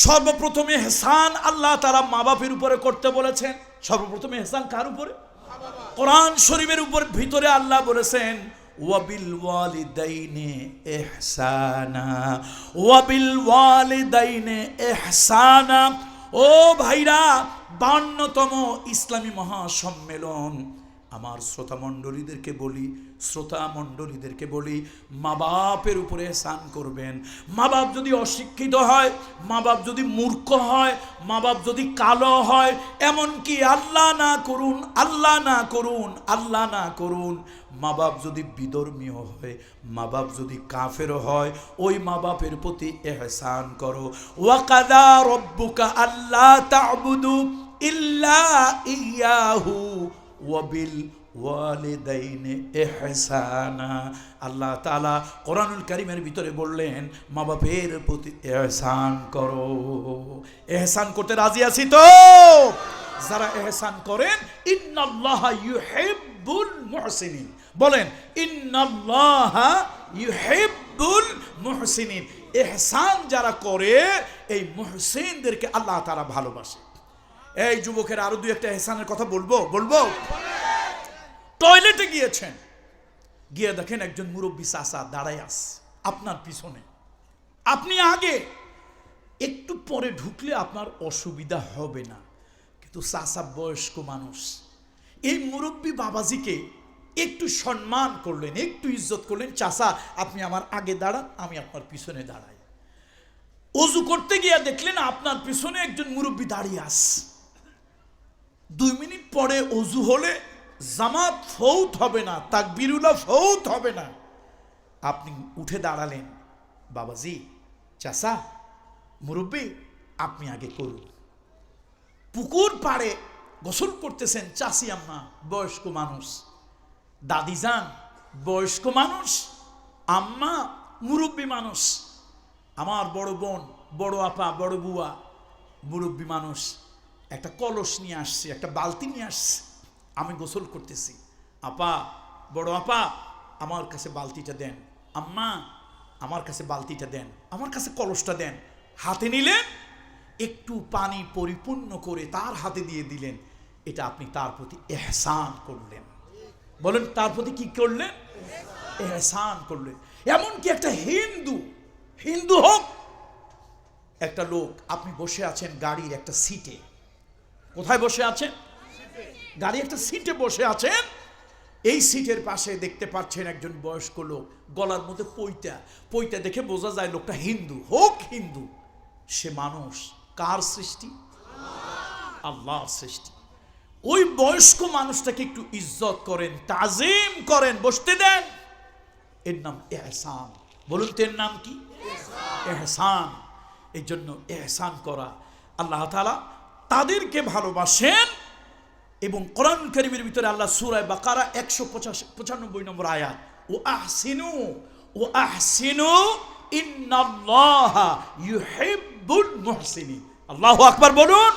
সর্বপ্রথম এহসান আল্লাহ তারা মা বাপের উপরে করতে বলেছেন। সর্বপ্রথম এহসান কার উপরে? কোরআন শরীফের উপর ভিতরে আল্লাহ বলেছেন, ওয়াবিল ওয়ালিদাইনে এহসানা ওয়াবিল ওয়ালিদাইনে এহসানা ও ভাইরা, বান্নতম ইসলামী মহাসম্মেলন আমার শ্রোতা মণ্ডলীদেরকে বলি শ্রোতা মণ্ডলীদেরকে বলি, মা বাপের উপরে স্নান করবেন। মা বাপ যদি অশিক্ষিত হয়, মা বাপ যদি মূর্খ হয়, মা বাপ যদি কালো হয়, এমনকি আল্লাহ না করুন, আল্লাহ না করুন, আল্লাহ না করুন, মা বাপ যদি বিধর্মীয় হয়, মা বাপ যদি কাফের হয়, ওই মা বাপের প্রতি এহসান করো। ওয়াকাদা রব্বুকা আল্লাহ তাবুদু ইল্লা ইয়াহু। ওয়াবিল ওয়ালিদাইনে এহসানা আল্লাহ তাআলা কোরআনুল কারিমের ভিতরে বললেন, মা বাপের প্রতি এহসান করো। এহসান করতে রাজি আছি তো? যারা এহসান করেন, ইন্নাল্লাহা ইউহিব্বুল মুহসিনিন। বলেন, ইন্নাল্লাহা ইউহিব্বুল মুহসিনিন। এহসান যারা করে, এই মুহসিনদেরকে আল্লাহ তাআলা ভালোবাসে। এই যুবকের আরও দুই একটা এহসানের কথা বলব বলব? টয়লেটে গিয়েছেন। গিয়ে দেখেন একজন মুরব্বী চাষা দাঁড়ায় আস আপনার পিছনে। আপনি আগে একটু পরে ঢুকলে আপনার অসুবিধা হবে না। কিন্তু চাষা বয়স্ক মানুষ। এই মুরব্বী বাবাজিকে একটু সম্মান করলেন, একটু ইজ্জত করলেন চাষা আপনি আমার আগে দাঁড়ান, আমি আপনার পিছনে দাঁড়াই। অজু করতে গিয়ে দেখলেন আপনার পিছনে একজন মুরব্বী দাঁড়িয়ে আস দুই মিনিট পরে অজু হলে জামাত ফৌত হবে না, তাকবিরুল্লাহ ফৌত হবে না। আপনি উঠে দাঁড়ালেন, বাবাজি চাষা মুরব্বী, আপনি আগে করুন। পুকুর পাড়ে গোসল করতেছেন চাষি আম্মা, বয়স্ক মানুষ। দাদি যান বয়স্ক মানুষ। আম্মা, মুরব্বী মানুষ। আমার বড় বোন, বড় আপা, বড় বুয়া, মুরব্বী মানুষ। একটা কলস নিয়ে আসছে, একটা বালতি নিয়ে আসছে। আমি গোসল করতেছি। আপা, বড় আপা, আমার কাছে বালতিটা দেন। আম্মা, আমার কাছে বালতিটা দেন। আমার কাছে কলসটা দেন। হাতে নিলেন, একটু পানি পরিপূর্ণ করে তার হাতে দিয়ে দিলেন। এটা আপনি তার প্রতি এহসান করলেন। বলেন, তার প্রতি কি করলেন? এহসান করলেন। এমনকি একটা হিন্দু হিন্দু হোক, একটা লোক, আপনি বসে আছেন গাড়ির একটা সিটে। কোথায় বসে আছেন? গাড়ি একটা সিটে বসে আছেন। এই সিটের পাশে দেখতে পাচ্ছেন একজন বয়স্ক লোক। গলার মধ্যে পৈতা। পৈতা দেখে বোঝা যায় লোকটা হিন্দু। হোক হিন্দু। সে মানুষ। কার সৃষ্টি? আল্লাহর সৃষ্টি। ওই বয়স্ক মানুষটাকে একটু ইজ্জত করেন, তাজিম করেন। বসতে দেন। এর নাম এহসান। বলুন তো এর নাম কি? এহসান। এই জন্য এহসান করা। আল্লাহ তালা তাদেরকে ভালোবাসেন এবং কোরআন করিমের ভিতরে আল্লাহ সুরায় বাকারা একশো পঁচাশি পঁচানব্বই নম্বর আয়াত, ও আহসিনু ও আহসিনু ইন্নাল্লাহা ইউহিব্বুল মুহসিনিন। আল্লাহু আকবার বলুন।